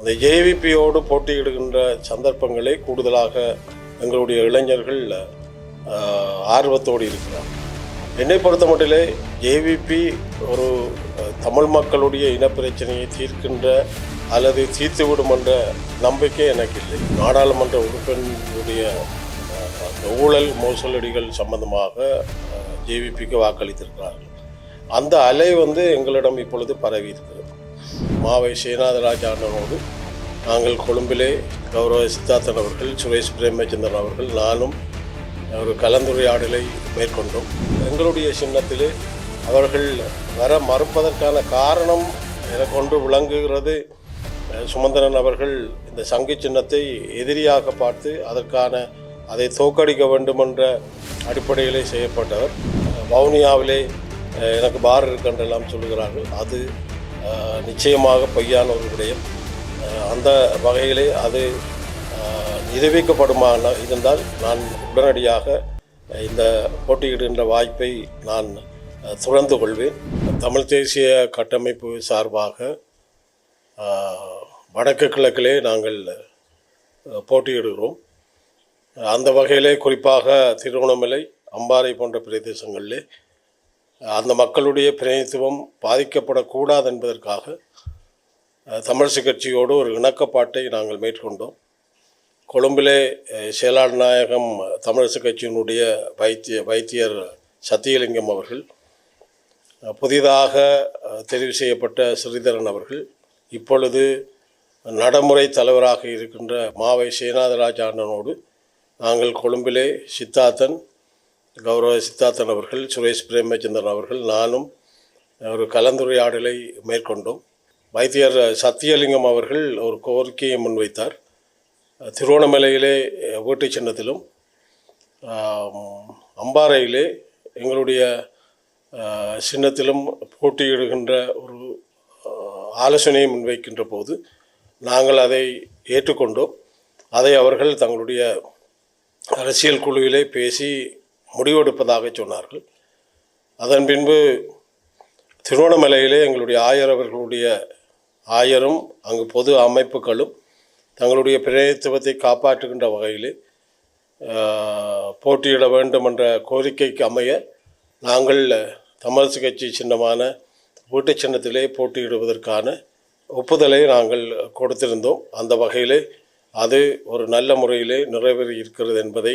அந்த ஜேவிபியோடு போட்டியிடுகின்ற சந்தர்ப்பங்களை கூடுதலாக எங்களுடைய இளைஞர்கள் ஆர்வத்தோடு இருக்கிறார். என்னை பொறுத்த மட்டிலே ஜேவிபி ஒரு தமிழ் மக்களுடைய இனப்பிரச்சனையை தீர்க்கின்ற அல்லது தீர்த்துவிடும் என்ற நம்பிக்கை எனக்கு இல்லை. நாடாளுமன்ற உறுப்பினருடைய ஊழல் மோசடிகள் சம்பந்தமாக ஜேவிபிக்கு வாக்களித்திருக்கிறார்கள். அந்த அலை வந்து எங்களிடம் இப்பொழுது பரவி இருக்கிறது மாவை சேனாதராஜ் ஆண்டனோடு நாங்கள் கொழும்பிலே கௌரவ சித்தார்த்தன் அவர்கள் சுரேஷ் பிரேமச்சந்திரன் அவர்கள் நானும் ஒரு கலந்துரையாடலை மேற்கொண்டோம். எங்களுடைய சின்னத்திலே அவர்கள் வர மறுப்பதற்கான காரணம் எனக்கு ஒன்று விளங்குகிறது. சுமந்திரன் அவர்கள் இந்த சங்கு சின்னத்தை எதிரியாக பார்த்து அதற்கான அதை தோக்கடிக்க வேண்டுமென்ற அடிப்படையிலே செய்யப்பட்டவர். வவுனியாவிலே எனக்கு பார் இருக்கின்றெல்லாம் சொல்லுகிறார்கள். அது நிச்சயமாக பொய்யான ஒரு விடயம். அந்த வகையிலே அது நிரூபிக்கப்படுமான இருந்தால் நான் உடனடியாக இந்த போட்டியிடுகின்ற வாய்ப்பை நான் துறந்து கொள்வேன். தமிழ் தேசிய கட்டமைப்பு சார்பாக வடக்கு கிழக்கிலே நாங்கள் போட்டியிடுகிறோம். அந்த வகையிலே குறிப்பாக திருவண்ணாமலை அம்பாறை போன்ற பிரதேசங்களிலே அந்த மக்களுடைய பிரதிநிதித்துவம் பாதிக்கப்படக்கூடாது என்பதற்காக தமிழிசை கட்சியோடு ஒரு இணக்கப்பாட்டை நாங்கள் மேற்கொண்டோம். கொழும்பிலே செயலாளர் நாயகம் தமிழிசை கட்சியினுடைய வைத்திய வைத்தியர் சத்தியலிங்கம் அவர்கள் புதிதாக தெரிவு செய்யப்பட்ட ஸ்ரீதரன் அவர்கள் இப்பொழுது நடைமுறை தலைவராக இருக்கின்ற மாவை சேனாதராஜ் நாங்கள் கொழும்பிலே சித்தார்த்தன் கௌரவ சித்தார்த்தன் அவர்கள் சுரேஷ் பிரேமச்சந்திரன் அவர்கள் நானும் ஒரு கலந்துரையாடலை மேற்கொண்டோம். வைத்தியர் சத்தியலிங்கம் அவர்கள் ஒரு கோரிக்கையை முன்வைத்தார். திருவோணமலையிலே வீட்டு சின்னத்திலும் அம்பாறையிலே எங்களுடைய சின்னத்திலும் போட்டியிடுகின்ற ஒரு ஆலோசனையை முன்வைக்கின்ற போது நாங்கள் அதை ஏற்றுக்கொண்டோம். அதை அவர்கள் தங்களுடைய அரசியல் குழுவிலே பேசி முடிவெடுப்பதாக சொன்னார்கள். அதன் பின்பு திருவண்ணாமலையிலே எங்களுடைய ஆயர் அவர்களுடைய ஆயரும் அங்கு பொது அமைப்புகளும் தங்களுடைய பிரதித்துவத்தை காப்பாற்றுகின்ற வகையிலே போட்டியிட வேண்டும் என்ற கோரிக்கைக்கு அமைய நாங்கள் தமிழரசு கட்சி சின்னமான வீட்டு சின்னத்திலே போட்டியிடுவதற்கான ஒப்புதலை நாங்கள் கொடுத்திருந்தோம். அந்த வகையிலே அது ஒரு நல்ல முறையிலே நிறைவேறி இருக்கிறது என்பதை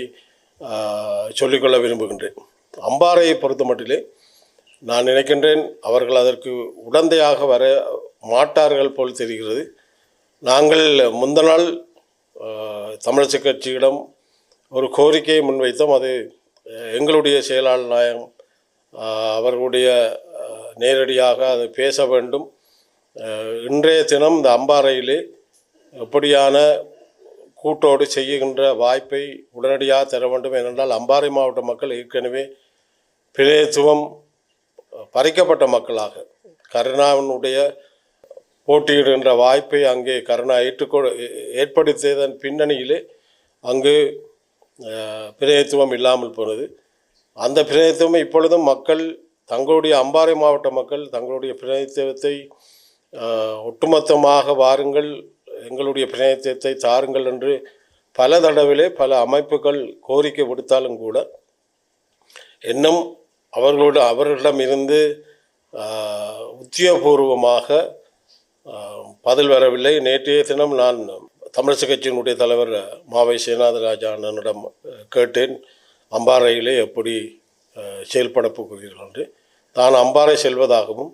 சொல்லிக்கொள்ள விரும்புகின்றேன். அம்பாறையை பொறுத்த மட்டிலே நான் நினைக்கின்றேன் அவர்கள் அதற்கு உடந்தையாக வர மாட்டார்கள் போல் தெரிகிறது. நாங்கள் முந்த நாள் ஆஹ், தமிழிசை கட்சியிடம் ஒரு கோரிக்கையை முன்வைத்தோம். அது எங்களுடைய செயலாளர் நாயகம் அவர்களுடைய நேரடியாக அதை பேச வேண்டும். இன்றைய தினம் இந்த அம்பாறையிலே எப்படியான கூட்டோடு செய்கின்ற வாய்ப்பை உடனடியாக தர வேண்டும் ஏனென்றால் அம்பாறை மாவட்ட மக்கள் ஏற்கனவே பிரதித்துவம் பறிக்கப்பட்ட மக்களாக. கருணாவினுடைய போட்டியிடுகின்ற வாய்ப்பை அங்கே கருணா ஏற்றுக்கொ ஏற்படுத்தியதன் பின்னணியிலே அங்கு பிரதித்துவம் இல்லாமல் போனது. அந்த பிரதித்துவம் இப்பொழுதும் மக்கள் தங்களுடைய அம்பாறை மாவட்ட மக்கள் தங்களுடைய பிரதித்துவத்தை ஒட்டுமொத்தமாக வாருங்கள் எங்களுடைய பிரணயத்தை தாருங்கள் என்று பல தடவிலே பல அமைப்புகள் கோரிக்கை விடுத்தாலும் கூட இன்னும் அவர்களோடு அவர்களிடமிருந்து உத்தியோகபூர்வமாக பதில் வரவில்லை. நேற்றைய தினம் நான் தமிழிசை கட்சியினுடைய தலைவர் மாவை சேனாதராஜா அண்ணனிடம் கேட்டேன். அம்பாறையிலே எப்படி செயல்பட போகிறீர்கள் என்று. தான் அம்பாறை செல்வதாகவும்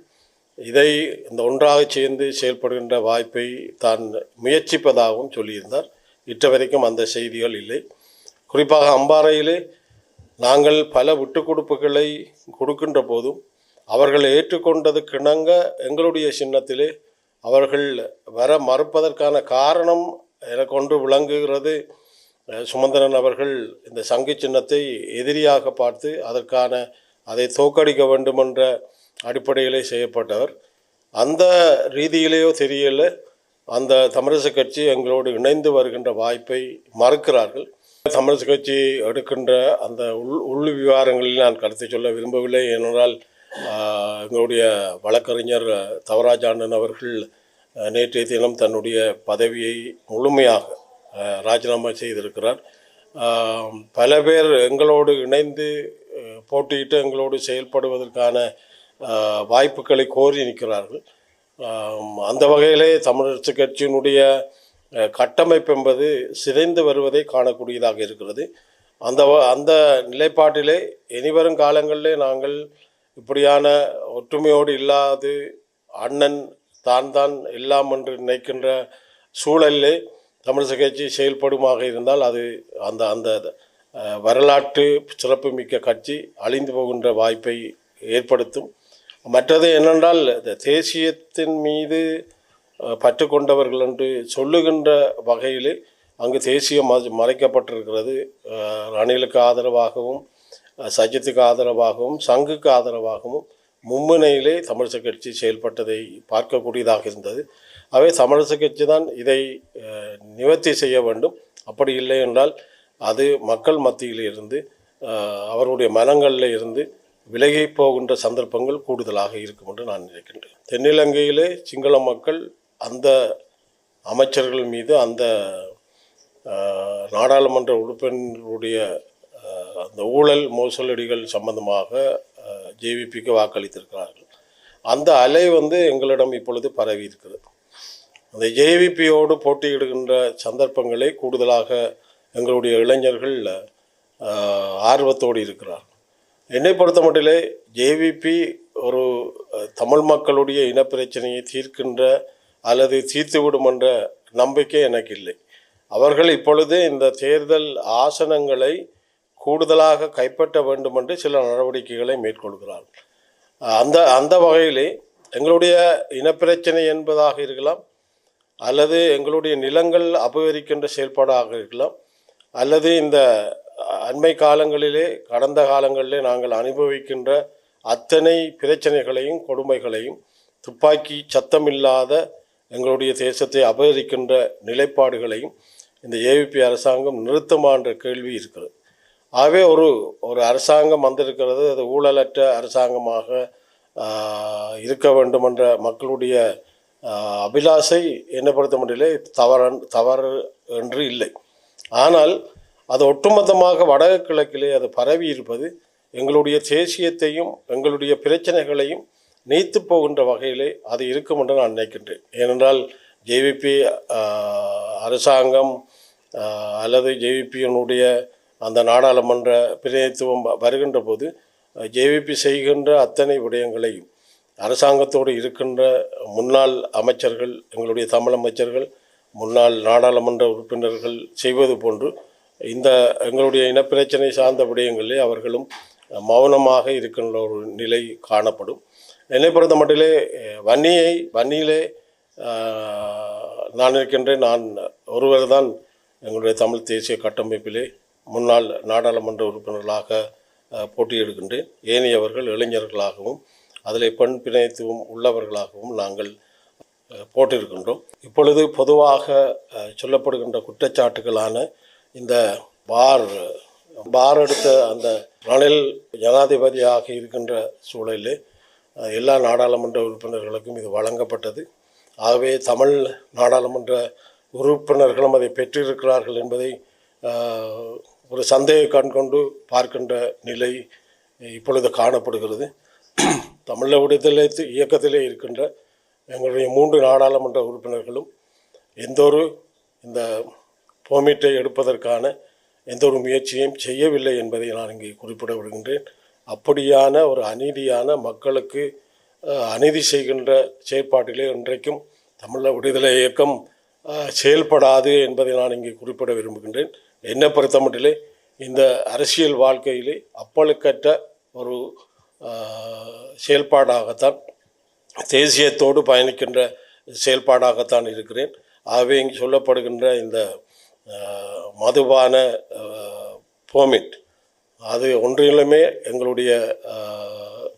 இதை இந்த ஒன்றாக சேர்ந்து செயல்படுகின்ற வாய்ப்பை தான் முயற்சிப்பதாகவும் சொல்லியிருந்தார். இற்ற வரைக்கும் அந்த செய்திகள் இல்லை. குறிப்பாக அம்பாறையிலே நாங்கள் பல விட்டு கொடுப்புகளை கொடுக்கின்ற போதும் அவர்கள் ஏற்றுக்கொண்டதுக்கிணங்க எங்களுடைய சின்னத்திலே அவர்கள் வர மறுப்பதற்கான காரணம் எனக்கு ஒன்று விளங்குகிறது. சுமந்திரன் அவர்கள் இந்த சங்கு சின்னத்தை எதிரியாக பார்த்து அதற்கான அதை தோக்கடிக்க வேண்டுமென்ற அடிப்படையிலே செய்யப்பட்டவர். அந்த ரீதியிலேயோ தெரியல அந்த தமிழிசை கட்சி எங்களோடு இணைந்து வருகின்ற வாய்ப்பை மறுக்கிறார்கள். தமிழிசை கட்சி எடுக்கின்ற அந்த உள் உள் விவகாரங்களில் நான் கருத்தை சொல்ல விரும்பவில்லை. ஏனென்றால் எங்களுடைய வழக்கறிஞர் தவராஜ் ஆண்டன் அவர்கள் நேற்றைய தினம் தன்னுடைய பதவியை முழுமையாக ராஜினாமா செய்திருக்கிறார். பல பேர் எங்களோடு இணைந்து போட்டியிட்டு எங்களோடு செயல்படுவதற்கான வாய்ப்புகளை கோரி நிற்கிறார்கள். அந்த வகையிலே தமிழரசு கட்சியினுடைய கட்டமைப்பு என்பது சிதைந்து வருவதை காணக்கூடியதாக இருக்கிறது. அந்த வ- அந்த நிலைப்பாட்டிலே இனிவரும் காலங்களிலே நாங்கள் இப்படியான ஒற்றுமையோடு இல்லாது அண்ணன் தான் தான் எல்லாம் என்று நினைக்கின்ற சூழலிலே தமிழிசை கட்சி செயல்படுமாக இருந்தால் அது அந்த அந்த வரலாற்று சிறப்புமிக்க கட்சி அழிந்து போகின்ற வாய்ப்பை ஏற்படுத்தும். மற்றது என்னென்றால் இந்த தேசியத்தின் மீது பற்று கொண்டவர்கள் என்று சொல்லுகின்ற வகையிலே அங்கு தேசியம் மறை- மறைக்கப்பட்டிருக்கிறது. ரணிலுக்கு ஆதரவாகவும் சஜித்துக்கு ஆதரவாகவும் சங்குக்கு ஆதரவாகவும் மும்முனையிலே தமிழிசை கட்சி செயல்பட்டதை பார்க்கக்கூடியதாக இருந்தது. அவை தமிழிசை கட்சி தான் இதை நிவர்த்தி செய்ய வேண்டும். அப்படி இல்லை என்றால் அது மக்கள் மத்தியில் இருந்து அவருடைய மனங்களில் இருந்து விலகி போகின்ற சந்தர்ப்பங்கள் கூடுதலாக இருக்கும் என்று நான் நினைக்கின்றேன். தென்னிலங்கையிலே சிங்கள மக்கள் அந்த அமைச்சர்கள் மீது அந்த நாடாளுமன்ற உறுப்பினருடைய அந்த ஊழல் மோசடிகள் சம்பந்தமாக ஜேவிபிக்கு வாக்களித்திருக்கிறார்கள். அந்த அலை வந்து எங்களிடம் இப்பொழுது பரவி இருக்கிறது. அந்த ஜேவிபியோடு போட்டியிடுகின்ற சந்தர்ப்பங்களை கூடுதலாக எங்களுடைய இளைஞர்கள் ஆர்வத்தோடு இருக்கிறார் என்னை பொறுத்த மட்டிலே ஜேவிபி ஒரு தமிழ் மக்களுடைய இனப்பிரச்சனையை தீர்க்கின்ற அல்லது தீர்த்துவிடும் என்ற நம்பிக்கை எனக்கு இல்லை. அவர்கள் இப்பொழுது இந்த தேர்தல் ஆசனங்களை கூடுதலாக கைப்பற்ற வேண்டும் என்று சில நடவடிக்கைகளை மேற்கொள்கிறார்கள். அந்த அந்த வகையிலே எங்களுடைய இனப்பிரச்சனை என்பதாக இருக்கலாம் அல்லது எங்களுடைய நிலங்கள் அபகரிக்கின்ற செயல்பாடாக இருக்கலாம் அல்லது இந்த அண்மை காலங்களிலே கடந்த காலங்களிலே நாங்கள் அனுபவிக்கின்ற அத்தனை பிரச்சனைகளையும் கொடுமைகளையும் துப்பாக்கி சத்தமில்லாத எங்களுடைய தேசத்தை அபகரிக்கின்ற நிலைப்பாடுகளையும் இந்த ஏவிபி அரசாங்கம் நிறுத்துமா என்ற கேள்வி இருக்கிறது. ஆகவே ஒரு ஒரு அரசாங்கம் வந்திருக்கிறது அது ஊழலற்ற அரசாங்கமாக இருக்க வேண்டும் என்ற மக்களுடைய அபிலாசை அபிலாஷை முடியல பொறுத்த தவறன் தவறு என்று இல்லை. ஆனால் அது ஒட்டுமொத்தமாக வடக்கு கிழக்கிலே அது பரவி இருப்பது எங்களுடைய தேசியத்தையும் எங்களுடைய பிரச்சனைகளையும் நீத்து போகின்ற வகையிலே அது இருக்கும் என்று நான் நினைக்கின்றேன். ஏனென்றால் ஜேவிபி அரசாங்கம் அல்லது ஜேவிபியினுடைய அந்த நாடாளுமன்ற பிரதிநிதித்துவம் வருகின்ற போது ஜேவிபி செய்கின்ற அத்தனை விடயங்களையும் அரசாங்கத்தோடு இருக்கின்ற முன்னாள் அமைச்சர்கள் எங்களுடைய தமிழ் அமைச்சர்கள் முன்னாள் நாடாளுமன்ற உறுப்பினர்கள் செய்வது போன்று இந்த எங்களுடைய இனப்பிரச்சனை சார்ந்த விடயங்களிலே அவர்களும் மௌனமாக இருக்கின்ற ஒரு நிலை காணப்படும். என்னை பொறுத்த மட்டிலே வன்னியை வன்னியிலே நான் இருக்கின்றேன். நான் ஒருவர் தான் எங்களுடைய தமிழ் தேசிய கட்டமைப்பிலே முன்னாள் நாடாளுமன்ற உறுப்பினர்களாக போட்டியிடுகின்றேன். ஏனையவர்கள் இளைஞர்களாகவும் அதில் பெண் பிணையத்துவம் உள்ளவர்களாகவும் நாங்கள் போட்டிருக்கின்றோம். இப்பொழுது பொதுவாக சொல்லப்படுகின்ற குற்றச்சாட்டுகளான இந்த பார் பார் எடுத்த அந்த ரணில் ஜனாதிபதியாக இருக்கின்ற சூழலில் எல்லா நாடாளுமன்ற உறுப்பினர்களுக்கும் இது வழங்கப்பட்டது. ஆகவே தமிழ் நாடாளுமன்ற உறுப்பினர்களும் அதை பெற்றிருக்கிறார்கள் என்பதை ஒரு சந்தேக கண் கொண்டு பார்க்கின்ற நிலை இப்பொழுது காணப்படுகிறது. தமிழ விடுதலை இயக்கத்திலே இருக்கின்ற எங்களுடைய மூன்று நாடாளுமன்ற உறுப்பினர்களும் எந்த ஒரு இந்த பெர்மிட்டை எடுப்பதற்கான எந்த ஒரு முயற்சியும் செய்யவில்லை என்பதை நான் இங்கே குறிப்பிட விடுகின்றேன் அப்படியான ஒரு அநீதியான மக்களுக்கு அநீதி செய்கின்ற செயற்பாட்டிலே இன்றைக்கும் தமிழ விடுதலை இயக்கம் செயல்படாது என்பதை நான் இங்கே குறிப்பிட விரும்புகின்றேன். என்னை பொறுத்தமட்டிலே இந்த அரசியல் வாழ்க்கையிலே அப்பழுக்கற்ற ஒரு செயல்பாடாகத்தான் தேசியத்தோடு பயணிக்கின்ற செயல்பாடாகத்தான் இருக்கிறேன். ஆகவே இங்கு சொல்லப்படுகின்ற இந்த மதுபான போமிட் அது ஒன்றிலுமே எங்களுடைய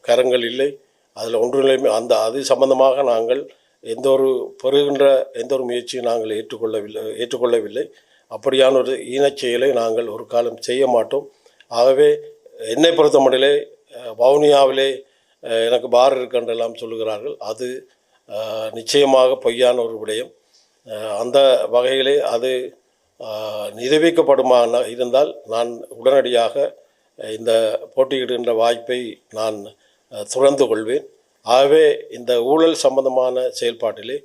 கரங்கள் இல்லை. அதில் ஒன்றிலுமே அந்த அது சம்பந்தமாக நாங்கள் எந்த ஒரு பெறுகின்ற எந்த ஒரு முயற்சியும் நாங்கள் ஏற்றுக்கொள்ளவில்லை ஏற்றுக்கொள்ளவில்லை. அப்படியான ஒரு ஈனச் செயலை நாங்கள் ஒரு காலம் செய்ய மாட்டோம். ஆகவே என்னை பொறுத்த மட்டிலே வவுனியாவிலே எனக்கு பார் இருக்கின்றெல்லாம் சொல்லுகிறார்கள். அது நிச்சயமாக பொய்யான ஒரு விடயம். அந்த வகையிலே அது நிரூபிக்கப்படுமான இருந்தால் நான் உடனடியாக இந்த போட்டியிடுகின்ற வாய்ப்பை நான் துறந்து கொள்வேன். ஆகவே இந்த ஊழல் சம்பந்தமான செயல்பாட்டிலே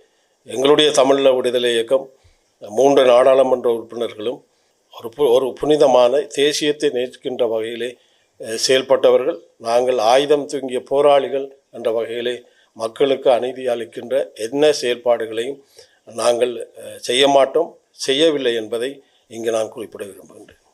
எங்களுடைய தமிழீழ விடுதலை இயக்கம் மூன்று நாடாளுமன்ற உறுப்பினர்களும் ஒரு பு ஒரு புனிதமான தேசியத்தை நேர்க்கின்ற வகையிலே செயல்பட்டவர்கள் நாங்கள் ஆயுதம் தூங்கிய போராளிகள் என்ற வகையிலே மக்களுக்கு அநீதி அளிக்கின்ற என்ன செயல்பாடுகளையும் நாங்கள் செய்ய மாட்டோம். செய்யவில்லை என்பதை இங்கு நான் குறிப்பிட விரும்புகின்றேன்.